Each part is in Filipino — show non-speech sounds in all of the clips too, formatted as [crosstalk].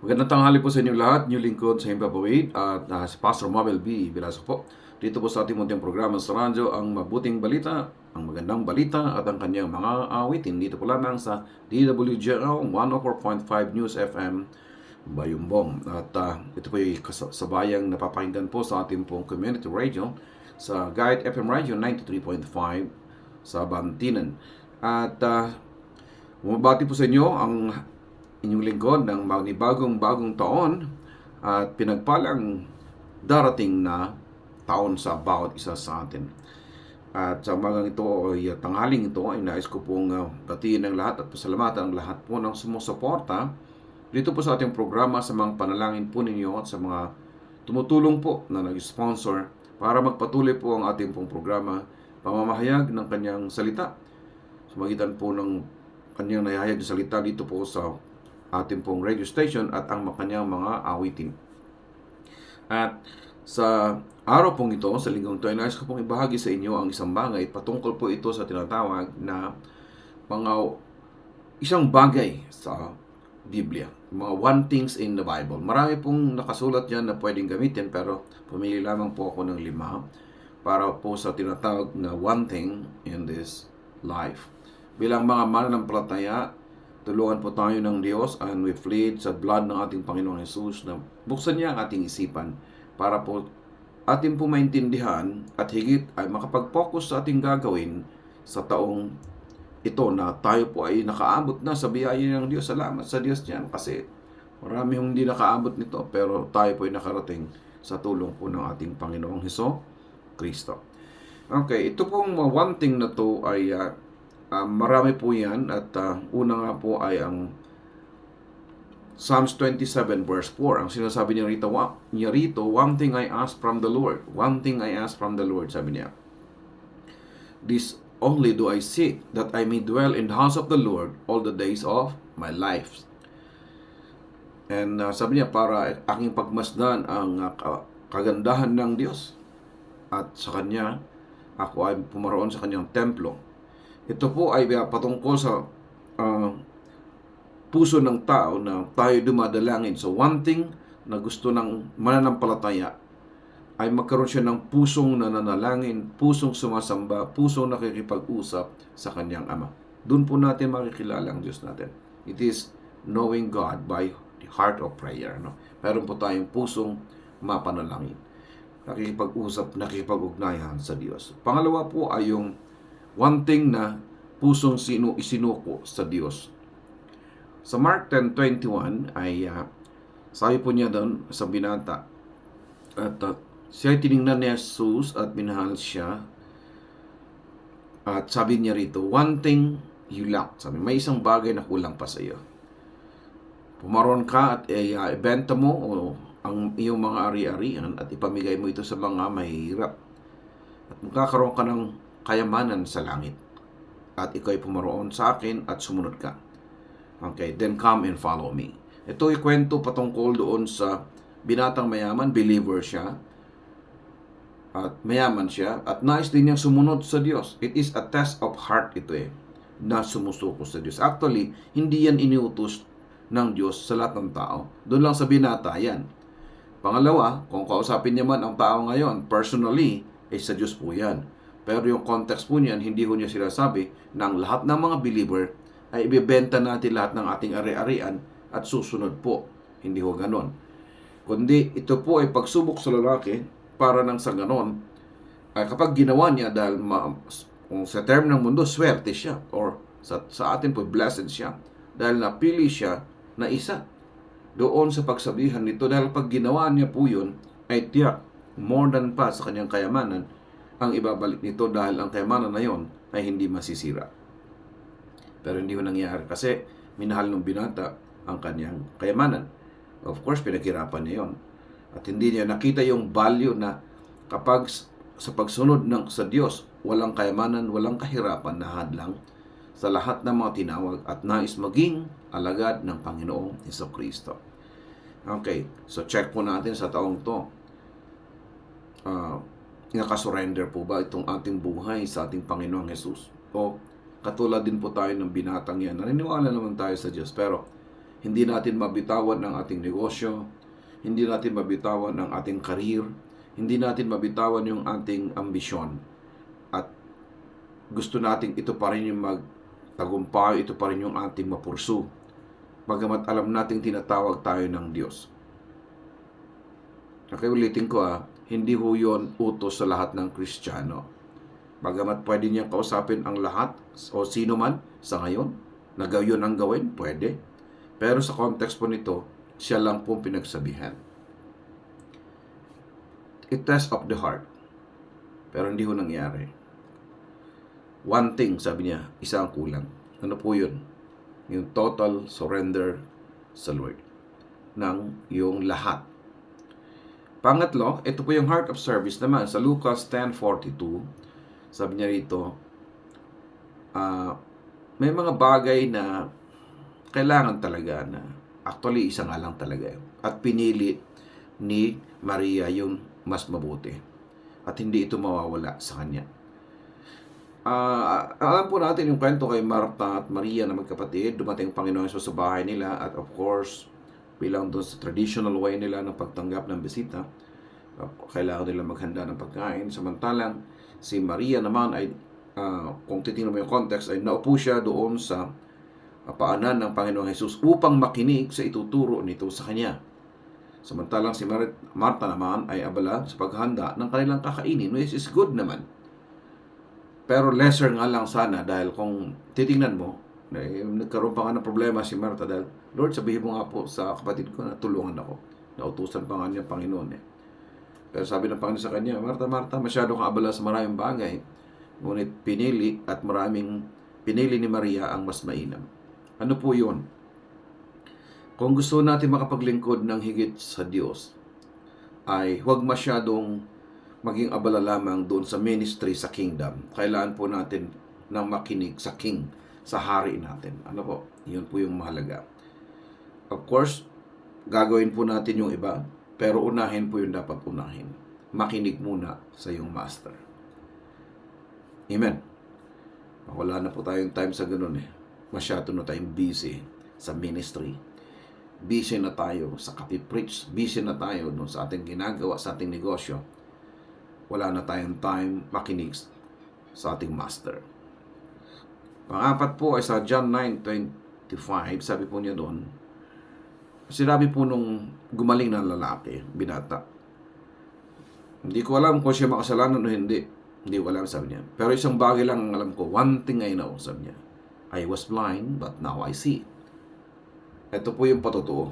Magandang tanghali po sa inyo lahat. New lingkod sa Himpapawid at uh, si Pastor Mabel B. Bilaso po. Dito po sa ating munting programa sa radyo ang mabuting balita, ang magandang balita at ang kanyang mga awitin. Dito po lamang sa DWJL 104.5 News FM Bayumbong. At uh, ito po yung kasabayang napapakinggan po sa ating pong community radio sa Guide FM Radio 93.5 sa Bantinan. At uh, bumabati po sa inyo ang inyong lingkod ng bagong bagong taon at pinagpalang darating na taon sa bawat isa sa atin. At sa umagang ito o tanghaling ito ay nais ko pong uh, batiin ng lahat at pasalamatan ang lahat po ng sumusuporta dito po sa ating programa sa mga panalangin po ninyo at sa mga tumutulong po na nag-sponsor para magpatuloy po ang ating pong programa pamamahayag ng kanyang salita sa magitan po ng kanyang nahayag na salita dito po sa ating pong radio station at ang kanyang mga awitin. At sa araw pong ito, sa linggong ito, ay nais ko pong ibahagi sa inyo ang isang bagay patungkol po ito sa tinatawag na mga isang bagay sa Biblia. Mga one things in the Bible. Marami pong nakasulat yan na pwedeng gamitin pero pumili lamang po ako ng lima para po sa tinatawag na one thing in this life. Bilang mga mananampalataya, Tulungan po tayo ng Diyos and we plead sa blood ng ating Panginoong Yesus na buksan niya ang ating isipan para po ating po maintindihan at higit ay makapag-focus sa ating gagawin sa taong ito na tayo po ay nakaabot na sa biyaya ng Diyos. Salamat sa Diyos niyan kasi marami hindi nakaabot nito pero tayo po ay nakarating sa tulong po ng ating Panginoong Heso Kristo. Okay, ito pong one thing na to ay uh, Uh, marami po yan at uh, una nga po ay ang Psalms 27 verse 4. Ang sinasabi niya rito, wa, niya rito, one thing I ask from the Lord. One thing I ask from the Lord, sabi niya. This only do I seek, that I may dwell in the house of the Lord all the days of my life. And uh, sabi niya, para aking pagmasdan ang uh, kagandahan ng Diyos. At sa Kanya, ako ay pumaroon sa Kanyang templo ito po ay patungkol sa uh, puso ng tao na tayo dumadalangin. So one thing na gusto ng mananampalataya ay magkaroon siya ng pusong nananalangin, pusong sumasamba, pusong nakikipag-usap sa kanyang Ama. Doon po natin makikilala ang Diyos natin. It is knowing God by the heart of prayer. No? Meron po tayong pusong mapanalangin. Nakikipag-usap, nakikipag-ugnayan sa Diyos. Pangalawa po ay yung one thing na pusong sino isinuko sa Diyos. Sa Mark 10.21 ay uh, sabi po niya doon sa binata at uh, siya tiningnan ni Jesus at minahal siya at sabi niya rito, one thing you lack. Sabi, may isang bagay na kulang pa sa iyo. Pumaron ka at uh, ibenta mo o ang iyong mga ari-arian at ipamigay mo ito sa mga mahihirap. At magkakaroon ka ng kayamanan sa langit. At ikaw ay pumaroon sa akin at sumunod ka. Okay, then come and follow me. Ito ay kwento patungkol doon sa binatang mayaman, believer siya, at mayaman siya, at nais din niyang sumunod sa Diyos. It is a test of heart ito eh, na sumusuko sa Diyos. Actually, hindi yan iniutos ng Diyos sa lahat ng tao. Doon lang sa binata yan. Pangalawa, kung kausapin niya man ang tao ngayon, personally, eh sa Diyos po yan. Pero yung context po niyan, hindi ko niya sinasabi na ang lahat ng mga believer ay ibebenta natin lahat ng ating ari-arian at susunod po. Hindi ho ganon. Kundi ito po ay pagsubok sa lalaki para nang sa ganon ay kapag ginawa niya dahil ma, kung sa term ng mundo, swerte siya or sa, sa atin po, blessed siya dahil napili siya na isa doon sa pagsabihan nito dahil pag ginawa niya po yun ay tiyak more than pa sa kanyang kayamanan ang ibabalik nito dahil ang kayamanan na yon ay hindi masisira. Pero hindi ko nangyari kasi minahal ng binata ang kanyang kayamanan. Of course, pinaghirapan niya yon. At hindi niya nakita yung value na kapag sa pagsunod ng sa Diyos, walang kayamanan, walang kahirapan na hadlang sa lahat ng mga tinawag at nais maging alagad ng Panginoong Heso Kristo. Okay, so check po natin sa taong to. Uh, nakasurrender po ba itong ating buhay sa ating Panginoong Jesus? O katulad din po tayo ng binatang yan. Naniniwala naman tayo sa Diyos. Pero Hindi natin mabitawan ang ating negosyo. Hindi natin mabitawan ang ating karir. Hindi natin mabitawan yung ating ambisyon. At gusto nating ito pa rin yung magtagumpay, ito pa rin yung ating mapursu. Bagamat alam nating tinatawag tayo ng Diyos. Okay, ulitin ko ah, hindi ho yun utos sa lahat ng Kristiyano. Bagamat pwede niyang kausapin ang lahat o sino man sa ngayon, na gayon ang gawin, pwede. Pero sa context po nito, siya lang po pinagsabihan. It test of the heart. Pero hindi ho nangyari. One thing, sabi niya, isa ang kulang. Ano po yun? Yung total surrender sa Lord. Ng yung lahat. Pangatlo, ito po yung heart of service naman. Sa Lucas 10.42, sabi niya rito, ah, may mga bagay na kailangan talaga na actually isa nga lang talaga. At pinili ni Maria yung mas mabuti. At hindi ito mawawala sa kanya. Ah, alam po natin yung kwento kay Martha at Maria na magkapatid. Dumating ang Panginoon sa bahay nila at of course, bilang doon sa traditional way nila ng pagtanggap ng bisita, ah, kailangan nila maghanda ng pagkain. Samantalang si Maria naman ay, ah, kung titingnan mo yung context, ay naupo siya doon sa ah, paanan ng Panginoong Jesus upang makinig sa ituturo nito sa kanya. Samantalang si Mar- Martha naman ay abala sa paghanda ng kanilang kakainin, which is good naman. Pero lesser nga lang sana dahil kung titingnan mo, nagkaroon pa nga ng problema si Martha dahil, Lord, sabihin mo nga po sa kapatid ko na tulungan ako. Nautusan pa nga niya ang Panginoon eh. Pero sabi ng Panginoon sa kanya, Martha, Martha, masyado kang abala sa maraming bagay. Ngunit pinili at maraming pinili ni Maria ang mas mainam. Ano po yun? Kung gusto natin makapaglingkod ng higit sa Diyos, ay huwag masyadong maging abala lamang doon sa ministry sa kingdom. Kailangan po natin ng makinig sa king, sa hari natin. Ano po? Yun po yung mahalaga. Of course, gagawin po natin yung iba, pero unahin po yung dapat unahin. Makinig muna sa yung master. Amen. Wala na po tayong time sa ganun eh. Masyado na tayong busy sa ministry. Busy na tayo sa kapipreach. Busy na tayo dun sa ating ginagawa, sa ating negosyo wala na tayong time makinig sa ating master. Pangapat po ay sa John 9.25, sabi po niya doon, sinabi po nung gumaling na lalaki, binata. Hindi ko alam kung siya makasalanan o hindi. Hindi ko alam, sabi niya. Pero isang bagay lang ang alam ko, one thing I know, sabi niya. I was blind, but now I see. Ito po yung patotoo.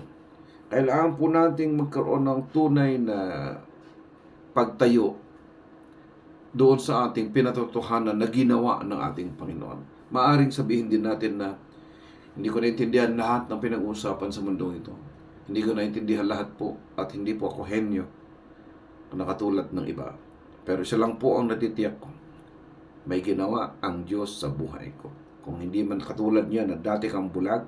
Kailangan po nating magkaroon ng tunay na pagtayo doon sa ating pinatotohanan na ginawa ng ating Panginoon. Maaring sabihin din natin na hindi ko naintindihan lahat ng pinag-uusapan sa mundong ito. Hindi ko naintindihan lahat po at hindi po ako henyo na katulad ng iba. Pero siya lang po ang natitiyak ko. May ginawa ang Diyos sa buhay ko. Kung hindi man katulad niya na dati kang bulag,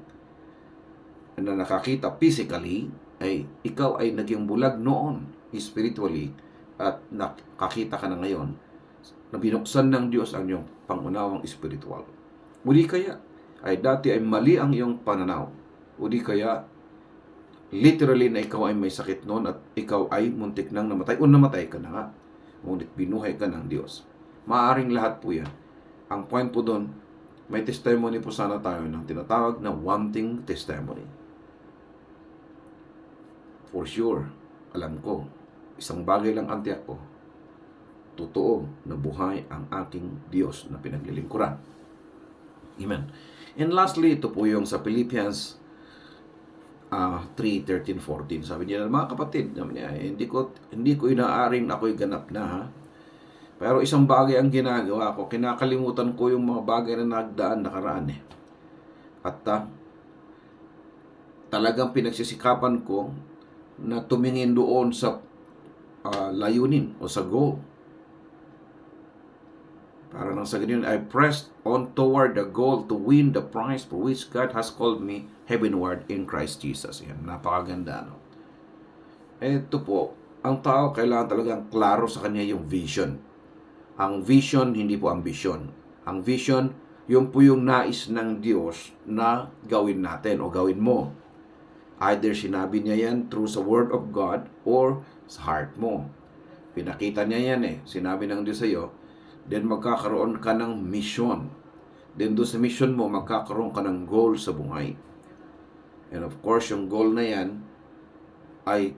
na nakakita physically, ay ikaw ay naging bulag noon spiritually at nakakita ka na ngayon na binuksan ng Diyos ang iyong pangunawang Uli kaya ay dati ay mali ang iyong pananaw. Uli kaya literally na ikaw ay may sakit noon at ikaw ay muntik nang namatay o namatay ka na nga. Ngunit binuhay ka ng Diyos. Maaring lahat po yan. Ang point po doon, may testimony po sana tayo ng tinatawag na wanting testimony. For sure, alam ko, isang bagay lang ang tiyak ko, totoo na buhay ang aking Diyos na pinaglilingkuran. Amen. And lastly, ito po yung sa Philippians uh, 3, 13, 14. Sabi niya, mga kapatid, niya, "Eh, hindi ko, hindi ko inaaring ako'y ganap na, ha? Pero isang bagay ang ginagawa ko, kinakalimutan ko yung mga bagay na nagdaan nakaraan eh. At uh, talagang pinagsisikapan ko na tumingin doon sa uh, layunin o sa goal para nang sa ganyan, I pressed on toward the goal to win the prize for which God has called me heavenward in Christ Jesus. Yan, napakaganda, no? Ito po, ang tao kailangan talagang klaro sa kanya yung vision. Ang vision, hindi po ambition. Ang vision, yung po yung nais ng Diyos na gawin natin o gawin mo. Either sinabi niya yan through sa Word of God or sa heart mo. Pinakita niya yan eh. Sinabi ng Diyos sa'yo. Then magkakaroon ka ng mission. Then doon sa mission mo, magkakaroon ka ng goal sa buhay. And of course, yung goal na yan ay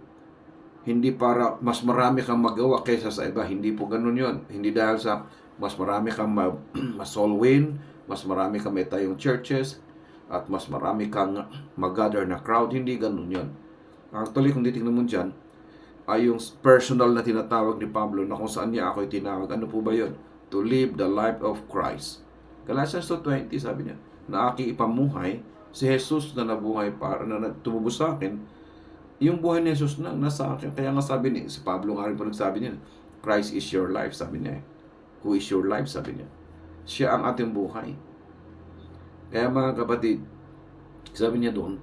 hindi para mas marami kang magawa kaysa sa iba. Hindi po ganun yon. Hindi dahil sa mas marami kang ma- [clears throat] mas soul win, mas marami kang may tayong churches, at mas marami kang mag-gather na crowd. Hindi ganun yon. Actually, kung titignan mo dyan, ay yung personal na tinatawag ni Pablo na kung saan niya ako tinawag. Ano po ba yon? To live the life of Christ. Galatians 2.20 sabi niya, na aking ipamuhay, si Jesus na nabuhay para na tumubos sa akin, yung buhay ni Jesus na nasa akin. Kaya nga sabi ni, si Pablo nga rin po nagsabi niya, Christ is your life, sabi niya. Who is your life, sabi niya. Siya ang ating buhay. Kaya mga kapatid, sabi niya doon,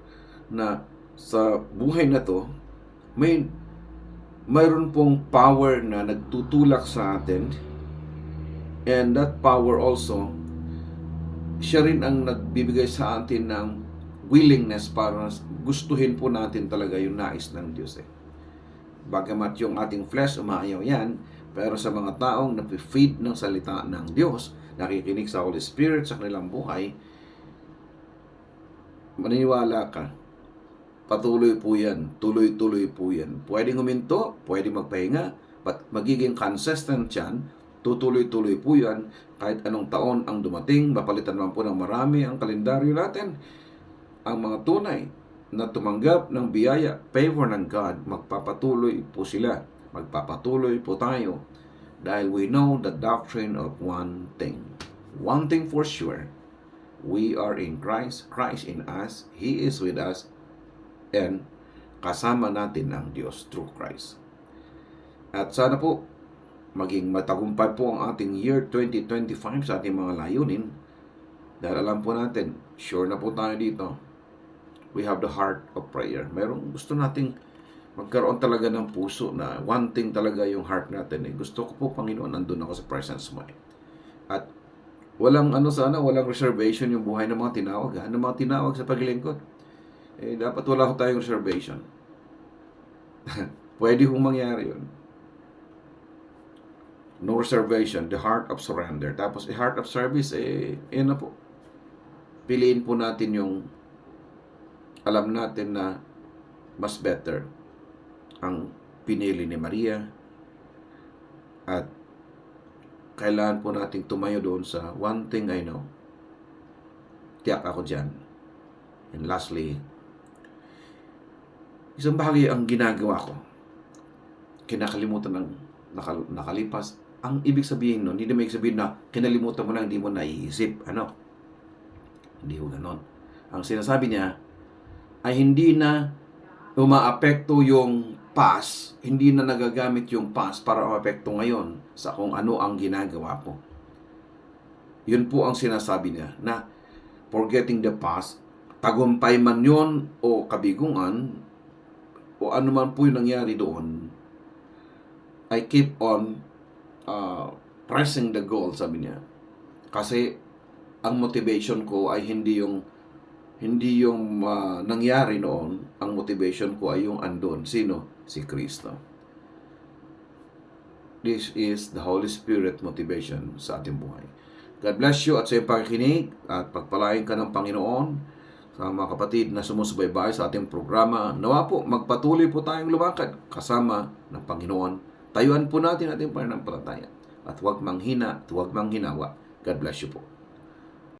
na sa buhay na to, may mayroon pong power na nagtutulak sa atin and that power also siya rin ang nagbibigay sa atin ng willingness para gustuhin po natin talaga yung nais ng Diyos eh. Bagamat yung ating flesh umaayaw yan, pero sa mga taong napifeed ng salita ng Diyos, nakikinig sa Holy Spirit sa kanilang buhay, maniniwala ka, patuloy po yan, tuloy-tuloy po yan. Pwedeng huminto, pwedeng magpahinga, but magiging consistent yan, tutuloy-tuloy po yan, kahit anong taon ang dumating, mapalitan man po ng marami ang kalendaryo natin. Ang mga tunay na tumanggap ng biyaya, favor ng God, magpapatuloy po sila. Magpapatuloy po tayo dahil we know the doctrine of one thing. One thing for sure, we are in Christ, Christ in us, He is with us, and kasama natin ang Diyos through Christ. At sana po, maging matagumpay po ang ating year 2025 sa ating mga layunin. Dahil alam po natin, sure na po tayo dito, we have the heart of prayer. Merong gusto nating magkaroon talaga ng puso na one thing talaga yung heart natin. Eh. Gusto ko po, Panginoon, nandun ako sa presence mo. Eh. At walang ano sana, walang reservation yung buhay ng mga tinawag. Ha? Ng mga tinawag sa paglingkod. Eh, dapat wala ko tayong reservation. [laughs] Pwede hong mangyari yun. No reservation, the heart of surrender. Tapos, a heart of service, eh, eh na po. Piliin po natin yung alam natin na mas better ang pinili ni Maria at kailangan po nating tumayo doon sa one thing I know. Tiyak ako dyan. And lastly, isang bahagi ang ginagawa ko. Kinakalimutan ng nakal, nakalipas. Ang ibig sabihin nun, hindi na may sabihin na kinalimutan mo lang, hindi mo naiisip. Ano? Hindi ko ganon. Ang sinasabi niya, ay hindi na umaapekto yung past, hindi na nagagamit yung past para umaapekto ngayon sa kung ano ang ginagawa ko. Yun po ang sinasabi niya na forgetting the past, tagumpay man yon o kabigungan o ano man po yung nangyari doon, I keep on uh, pressing the goal, sabi niya. Kasi ang motivation ko ay hindi yung hindi yung uh, nangyari noon, ang motivation ko ay yung andon. Sino? Si Kristo. This is the Holy Spirit motivation sa ating buhay. God bless you at sa iyong pakikinig at pagpalain ka ng Panginoon sa mga kapatid na sumusubaybay sa ating programa. Nawa po, magpatuloy po tayong lumakad kasama ng Panginoon. Tayuan po natin ating pananampalataya at huwag manghina at huwag manghinawa. God bless you po.